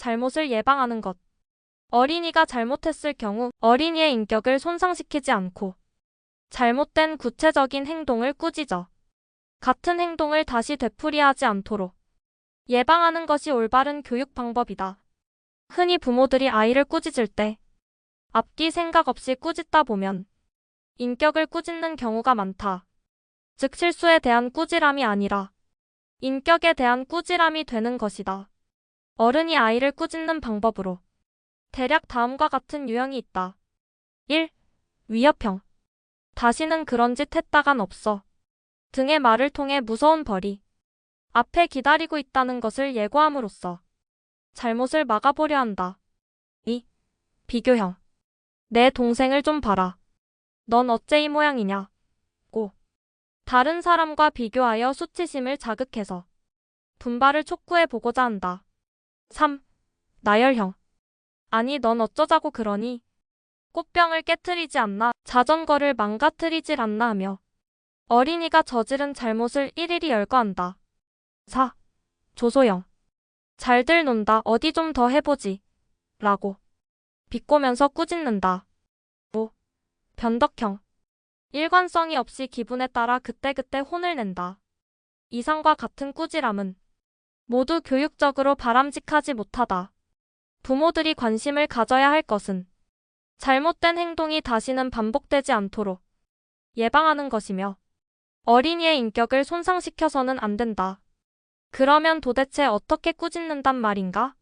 잘못을 예방하는 것. 어린이가 잘못했을 경우 어린이의 인격을 손상시키지 않고 잘못된 구체적인 행동을 꾸짖어 같은 행동을 다시 되풀이하지 않도록 예방하는 것이 올바른 교육 방법이다. 흔히 부모들이 아이를 꾸짖을 때 앞뒤 생각 없이 꾸짖다 보면 인격을 꾸짖는 경우가 많다. 즉 실수에 대한 꾸지람이 아니라 인격에 대한 꾸지람이 되는 것이다. 어른이 아이를 꾸짖는 방법으로 대략 다음과 같은 유형이 있다. 1. 위협형. 다시는 그런 짓 했다간 없어. 등의 말을 통해 무서운 벌이 앞에 기다리고 있다는 것을 예고함으로써 잘못을 막아보려 한다. 2. 비교형. 내 동생을 좀 봐라. 넌 어째 이 모양이냐? 고. 다른 사람과 비교하여 수치심을 자극해서 분발을 촉구해 보고자 한다. 3. 나열형. 아니, 넌 어쩌자고 그러니? 꽃병을 깨트리지 않나, 자전거를 망가뜨리질 않나 하며 어린이가 저지른 잘못을 일일이 열거한다. 4. 조소형. 잘들 논다, 어디 좀 더 해보지. 라고 비꼬면서 꾸짖는다. 5. 변덕형. 일관성이 없이 기분에 따라 그때그때 혼을 낸다. 이상과 같은 꾸지람은 모두 교육적으로 바람직하지 못하다. 부모들이 관심을 가져야 할 것은 잘못된 행동이 다시는 반복되지 않도록 예방하는 것이며 어린이의 인격을 손상시켜서는 안 된다. 그러면 도대체 어떻게 꾸짖는단 말인가?